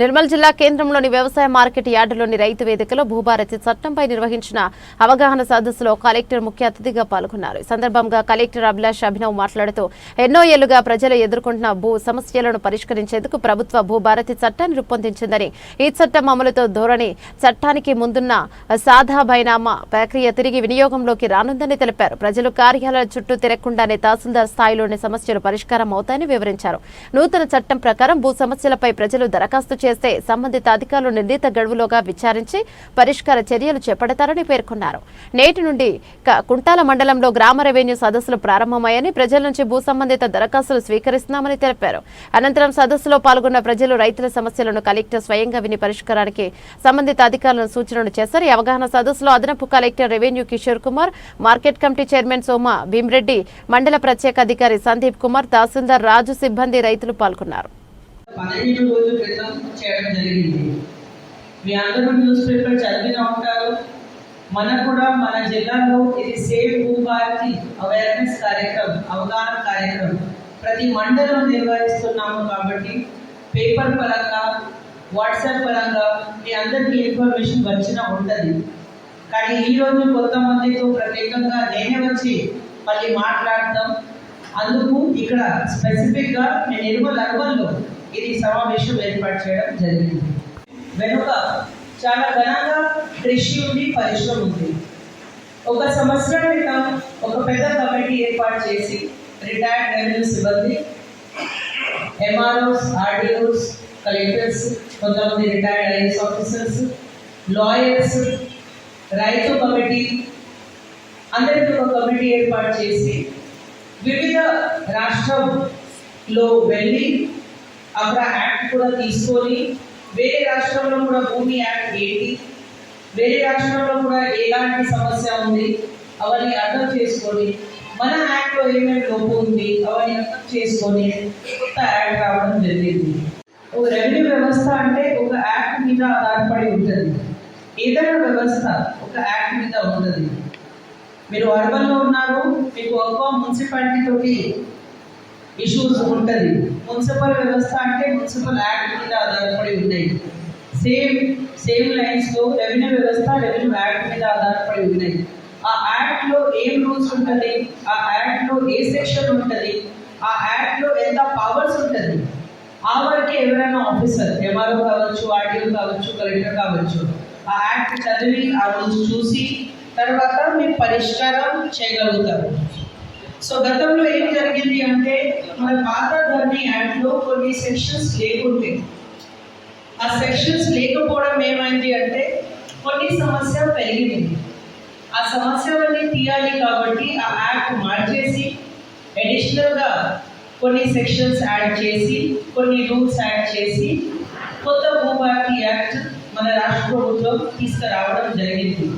నిర్మల్ జిల్లా కేంద్రంలోని వ్యవసాయ మార్కెట్ యార్డులోని రైతు వేదికలో భూభారతి చట్టంపై నిర్వహించిన అవగాహన సదస్సులో కలెక్టర్ ముఖ్య అతిథిగా పాల్గొన్నారు. ఈ సందర్భంగా కలెక్టర్ అభిలాష్ అభినవ్ మాట్లాడుతూ ఎన్నో ఏళ్ళుగా ప్రజలు ఎదుర్కొంటున్న భూ సమస్యలను పరిష్కరించేందుకు ప్రభుత్వ భూభారతి చట్టాన్ని రూపొందించిందని ఈ చట్టం అమలుతో ధోరణి చట్టానికి ముందున్న సాధా బైనామా ప్రక్రియ తిరిగి వినియోగంలోకి రానుందని తెలిపారు. ప్రజలు కార్యాలయాల చుట్టూ తిరగకుండానే తహసీల్దార్ స్థాయిలోని సమస్యలు పరిష్కారం అవుతాయని వివరించారు. నూతన చట్టం ప్రకారం భూ సమస్యలపై ప్రజలు దరఖాస్తు చేస్తే సంబంధిత అధికారులు నిర్ణీత గడువులోగా విచారించి పరిష్కార చర్యలు చేపడతారని పేర్కొన్నారు. నేటి నుండి క- కుంటాల మండలంలో గ్రామ రెవెన్యూ సదస్సులు ప్రారంభమయ్యని ప్రజల నుంచి భూ సంబంధిత దరఖాస్తులు స్వీకరిస్తున్నామని తెలిపారు. అనంతరం సదస్సులో పాల్గొన్న ప్రజలు రైతుల సమస్యలను కలెక్టర్ స్వయంగా విని పరిష్కారానికి సంబంధిత అధికారులను సూచనలు చేశారు. ఈ అవగాహన సదస్సులో అదనపు collector revenue Kishore Kumar market committee chairman Soma Bheemareddy మండల ప్రత్యేక అధికారి సందీప్ కుమార్ తహసీల్దార్ రాజు సిబ్బంది రైతులు పాల్గొన్నారు. పదిహేను రోజుల క్రితం చేయడం జరిగింది. మీ అందరూ న్యూస్ పేపర్ చదివిన ఉంటారు. మనకు కూడా మన జిల్లాలో ఇది సేవ్ భూభారతి అవేర్నెస్ కార్యక్రమం అవగాహన కార్యక్రమం. ప్రతి మండలం నిర్వహిస్తున్నాము కాబట్టి పేపర్ పరంగా వాట్సాప్ పరంగా మీ అందరికీ ఇన్ఫర్మేషన్ వచ్చిన ఉంటుంది. కానీ ఈ రోజు కొంతమందితో ప్రత్యేకంగా నేనే వచ్చి మళ్ళీ మాట్లాడతాం. అందుకు ఇక్కడ స్పెసిఫిక్గా నేను నిర్మల్ అర్బన్లో ఇది సమావేశం ఏర్పాటు చేయడం జరిగింది. వెనుక చాలా ఘనంగా కృషి ఉంది పరిశ్రమ ఉంది. ఒక సంవత్సరం క్రితం ఒక పెద్ద కమిటీ ఏర్పాటు చేసి రిటైర్డ్ రెవెన్యూ సిబ్బంది ఎంఆర్ఓస్ ఆర్డీఓస్ కలెక్టర్స్ కొంతమంది రిటైర్డ్ ఐఎస్ ఆఫీసర్స్ లాయర్స్ రైతు కమిటీ అందరికీ ఒక కమిటీ ఏర్పాటు చేసి వివిధ రాష్ట్రంలో వెళ్ళి అక్కడ యాక్ట్ కూడా తీసుకొని వేరే రాష్ట్రంలో కూడా భూమి యాక్ట్ ఏంటి? వేరే రాష్ట్రంలో కూడా ఎలాంటి సమస్య ఉంది? అవన్నీ అర్థం చేసుకొని మన యాక్ట్లో ఏమేమి లోపు ఉంది? అవన్నీ అర్థం చేసుకొని కొత్త యాక్ట్ రావడం జరిగింది. ఒక రెవెన్యూ వ్యవస్థ అంటే ఒక యాక్ట్ మీద ఆధారపడి ఉంటుంది. ఏదైనా వ్యవస్థ ఒక యాక్ట్ మీద ఉంటుంది. మీరు అర్బన్లో ఉన్నారు మీకు ఒక్కో మున్సిపాలిటీ తోటి ఇష్యూస్ ఉంటుంది. మున్సిపల్ వ్యవస్థ అంటే మున్సిపల్ యాక్ట్ మీద ఆధారపడి ఉన్నాయి. సేమ్ సేమ్ లైన్స్లో రెవెన్యూ వ్యవస్థ రెవెన్యూ యాక్ట్ మీద ఆధారపడి ఉన్నాయి. ఆ యాక్ట్లో ఏం రూల్స్ ఉంటుంది? ఆ యాక్ట్లో ఏ సెక్షన్ ఉంటుంది? ఆ యాక్ట్లో ఎంత పవర్స్ ఉంటుంది? ఆ వరకే ఎవరైనా ఆఫీసర్ ఎంఆర్ఓ కావచ్చు ఆర్టీఓ కావచ్చు కలెక్టర్ కావచ్చు ఆ యాక్ట్ చదివి ఆ రోజు చూసి తర్వాత మీరు పరిష్కారం చేయగలుగుతారు. సో గతంలో ఏం జరిగింది అంటే మన పాతధర్ని యాక్ట్లో కొన్ని సెక్షన్స్ లేకుంటే ఆ సెక్షన్స్ లేకపోవడం ఏమైంది అంటే కొన్ని సమస్య పెరిగింది ఆ సమస్యలన్నీ తీయాలి కాబట్టి ఆ యాక్ట్ మార్చేసి అడిషనల్గా కొన్ని సెక్షన్స్ యాడ్ చేసి కొన్ని రూల్స్ యాడ్ చేసి కొత్త భూభారతి యాక్ట్ మన రాష్ట్ర ప్రభుత్వం తీసుకురావడం జరిగింది.